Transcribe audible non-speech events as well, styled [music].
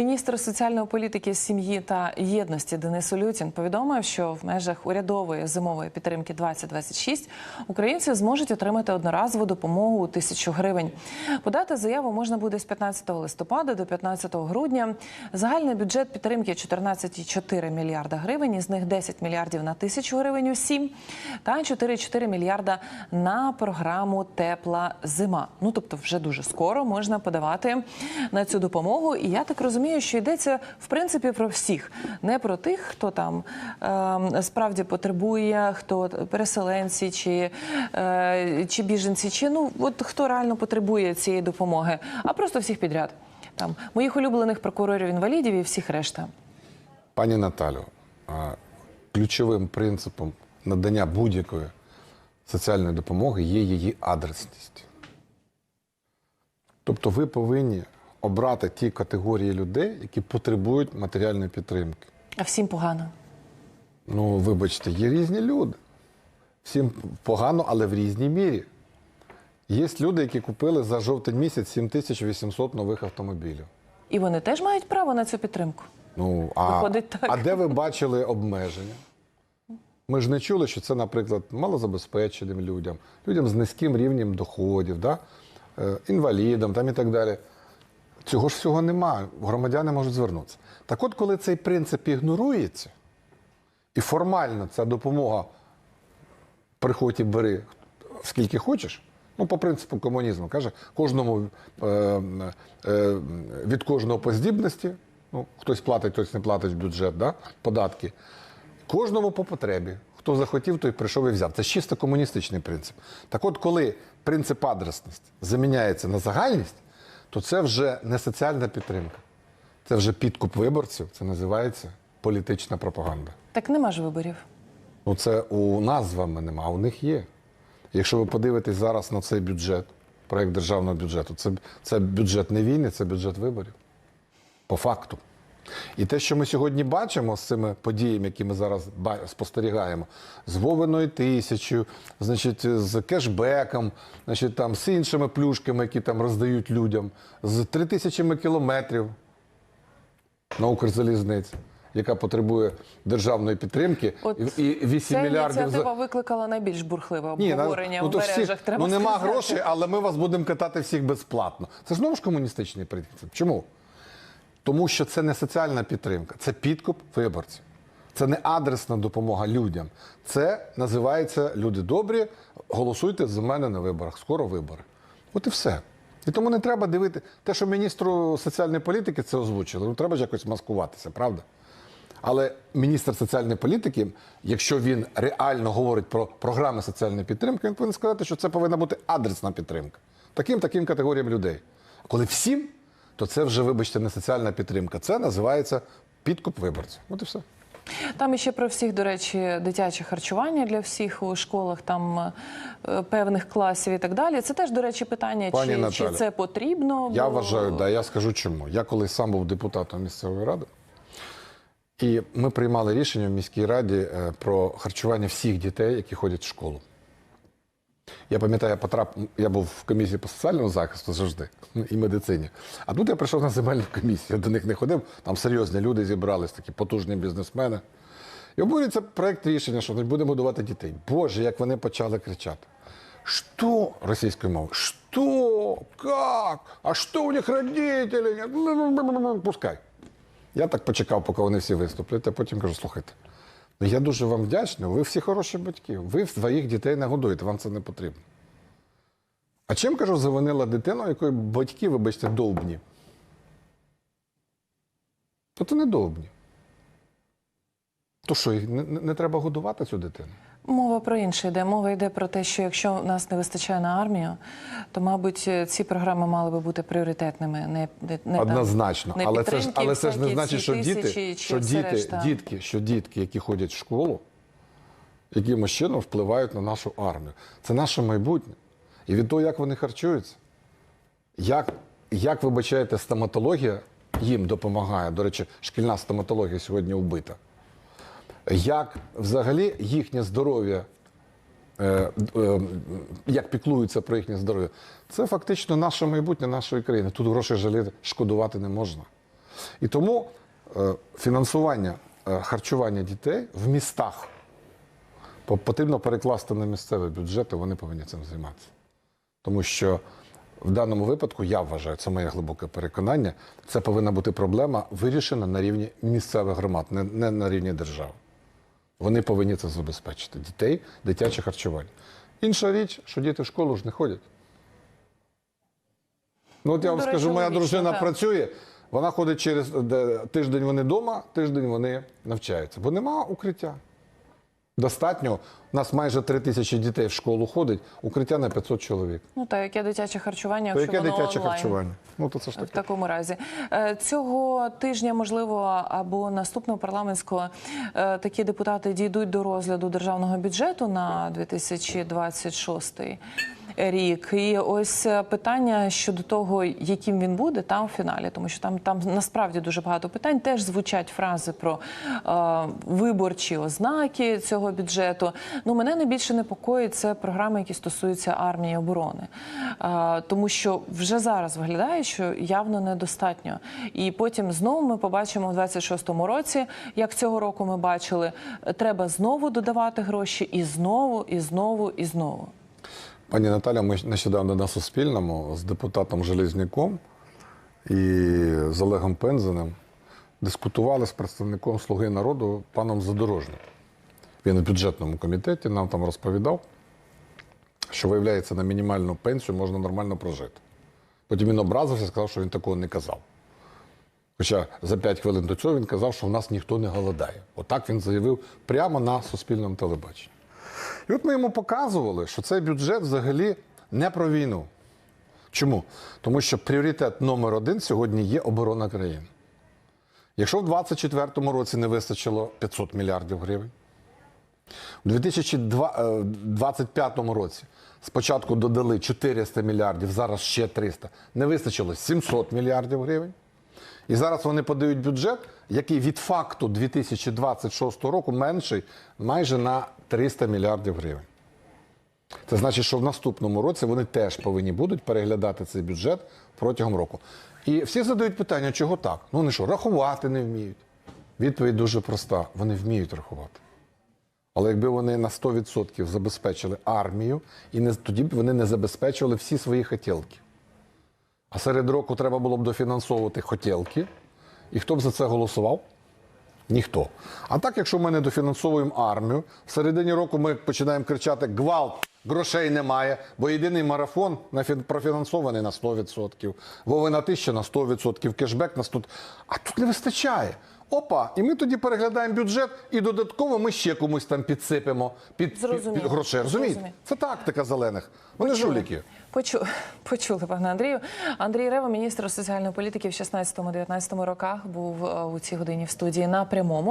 Міністр соціальної політики, сім'ї та єдності Денис Улютін повідомив, що в межах урядової зимової підтримки 2026 українці зможуть отримати одноразову допомогу у тисячу гривень. Подати заяву можна буде з 15 листопада до 15 грудня. Загальний бюджет підтримки 14,4 мільярда гривень. Із них 10 мільярдів на тисячу гривень усім та 4,4 мільярда на програму Тепла зима. Ну тобто, вже дуже скоро можна подавати на цю допомогу. І я так розумію, що йдеться в принципі про всіх, не про тих, хто там е, справді потребує, хто переселенці чи, е, чи біженці, чи ну от хто реально потребує цієї допомоги, а просто всіх підряд. Там моїх улюблених прокурорів інвалідів і всіх решта. Пані Наталю, ключовим принципом надання будь-якої соціальної допомоги є її адресність. Тобто ви повинні обрати ті категорії людей, які потребують матеріальної підтримки. А всім погано. Ну, вибачте, є різні люди. Всім погано, але в різній мірі. Є люди, які купили за жовтень місяць 7800 нових автомобілів. І вони теж мають право на цю підтримку. Ну, а, Виходить так. а де ви бачили обмеження? Ми ж не чули, що це, наприклад, малозабезпеченим людям, людям з низьким рівнем доходів, да? е, інвалідам там і так далі. Цього ж всього немає. Громадяни можуть звернутися. Так от, коли цей принцип ігнорується, і формально ця допомога приходь і бери скільки хочеш, ну, по принципу комунізму, каже, кожному е, е, від кожного по здібності, ну, хтось платить, хтось не платить в бюджет, да, податки. Кожному по потребі. Хто захотів, той прийшов і взяв. Це чисто комуністичний принцип. Так от, коли принцип адресності заміняється на загальність, то це вже не соціальна підтримка. Це вже підкуп виборців, це називається політична пропаганда. Так нема ж виборів. Ну, це у нас з вами нема, а у них є. Якщо ви подивитесь зараз на цей бюджет, проєкт державного бюджету, це, це бюджет не війни, це бюджет виборів. По факту. І те, що ми сьогодні бачимо з цими подіями, які ми зараз спостерігаємо, з Вовиною тисячою, значить, з кешбеком, значить, там, з іншими плюшками, які там роздають людям, з три тисячами кілометрів на Укрзалізниці, яка потребує державної підтримки, От і, і 8 Ця мільярдів ініціатива викликала найбільш бурхливе ні, ну, в то всі- Треба ну нема сказати. грошей, але ми вас будемо катати всіх безплатно. Це ж знову ж комуністичний принцип. Чому? Тому що це не соціальна підтримка, це підкуп виборців. Це не адресна допомога людям. Це називається люди добрі, голосуйте за мене на виборах. Скоро вибори. От і все. І тому не треба дивити те, що міністру соціальної політики це озвучили. Ну треба ж якось маскуватися, правда? Але міністр соціальної політики, якщо він реально говорить про програми соціальної підтримки, він повинен сказати, що це повинна бути адресна підтримка. Таким таким категоріям людей. Коли всім, то це вже, вибачте, не соціальна підтримка. Це називається підкуп виборців. От і все. Там іще про всіх, до речі, дитяче харчування для всіх у школах, там е, певних класів і так далі. Це теж, до речі, питання, Пані чи, чи це потрібно. Я бо- вважаю, да, я скажу чому. Я колись сам був депутатом місцевої ради, і ми приймали рішення в міській раді е, про харчування всіх дітей, які ходять в школу. Я пам'ятаю, я потрап... я був в комісії по соціальному захисту завжди ну, і медицині. А тут я прийшов на земельну комісію, я до них не ходив, там серйозні люди зібрались, такі потужні бізнесмени. І обурюється проєкт рішення, що не будемо годувати дітей. Боже, як вони почали кричати. Що російською мовою? Що? Как? А що у них родителі? Пускай. Я так почекав, поки вони всі виступлять, а потім кажу: слухайте, я дуже вам вдячний, ви всі хороші батьки. Ви своїх дітей не годуєте, вам це не потрібно. А чим кажу, завинила дитина, якої батьки, вибачте, довбні? То це не довбні. То що, не, не треба годувати цю дитину? Мова про інше йде. Мова йде про те, що якщо в нас не вистачає на армію, то, мабуть, ці програми мали би бути пріоритетними. Не, не, Однозначно, не але це ж але це ж не значить, що діти, що діти, дітки, що дітки, які ходять в школу, якимось чином впливають на нашу армію. Це наше майбутнє. І від того, як вони харчуються, як, як вибачаєте, стоматологія їм допомагає. До речі, шкільна стоматологія сьогодні вбита. Як взагалі їхнє здоров'я, е, е, як піклуються про їхнє здоров'я, це фактично наше майбутнє нашої країни. Тут грошей жаліти, шкодувати не можна. І тому е, фінансування харчування дітей в містах потрібно перекласти на місцеві бюджети, вони повинні цим займатися. Тому що в даному випадку я вважаю, це моє глибоке переконання, це повинна бути проблема вирішена на рівні місцевих громад, не на рівні держави. Вони повинні це забезпечити. Дітей, дитяче харчування. Інша річ, що діти в школу ж не ходять. Ну, от я Ну, вам скажу, моя дружина працює, вона ходить через де, тиждень вони вдома, тиждень вони навчаються, бо нема укриття. Достатньо. У нас майже три тисячі дітей в школу ходить, укриття на 500 чоловік. Ну та яке дитяче харчування, То яке воно дитяче онлайн? харчування? Ну, то це ж В такому разі Е, цього тижня, можливо, або наступного парламентського е, такі депутати дійдуть до розгляду державного бюджету на 2026 рік. І ось е, питання щодо того, яким він буде там в фіналі, тому що там там насправді дуже багато питань. Теж звучать фрази про е, виборчі ознаки цього бюджету. Ну мене найбільше непокоїть це програми, які стосуються армії і оборони, е, тому що вже зараз виглядає, що явно недостатньо. І потім знову ми побачимо в 26-му році, як цього року ми бачили, треба знову додавати гроші, і знову, і знову, і знову. Пані Наталя, ми нещодавно на Суспільному з депутатом Железняком і з Олегом Пензеним дискутували з представником Слуги народу паном Задорожним. Він в бюджетному комітеті нам там розповідав, що виявляється, на мінімальну пенсію можна нормально прожити. Потім він образився і сказав, що він такого не казав. Хоча за 5 хвилин до цього він казав, що в нас ніхто не голодає. Отак він заявив прямо на суспільному телебаченні. І от ми йому показували, що цей бюджет взагалі не про війну. Чому? Тому що пріоритет номер один сьогодні є оборона країни. Якщо в 2024 році не вистачило 500 мільярдів гривень, у 2025 році спочатку додали 400 мільярдів, зараз ще 300, не вистачило 700 мільярдів гривень. І зараз вони подають бюджет, який від факту 2026 року менший майже на 300 мільярдів гривень. Це значить, що в наступному році вони теж повинні будуть переглядати цей бюджет протягом року. І всі задають питання, чого так? Ну вони що, рахувати не вміють? Відповідь дуже проста: вони вміють рахувати. Але якби вони на 100% забезпечили армію, і не, тоді б вони не забезпечували всі свої хотілки. А серед року треба було б дофінансовувати хотілки. І хто б за це голосував? Ніхто. А так, якщо ми не дофінансовуємо армію, в середині року ми починаємо кричати Гвалт, грошей немає, бо єдиний марафон профінансований на 100%, Вовина тисяча на 100%, кешбек на 100%. А тут не вистачає. Опа, і ми тоді переглядаємо бюджет, і додатково ми ще комусь там підсипемо під, під, під грошей. Розумієте? Це тактика зелених. Вони жуліки. Почу... [laughs] Почули, пане Андрію. Андрій Рева, міністр соціальної політики в 16-19 роках, був е, у цій годині в студії на прямому.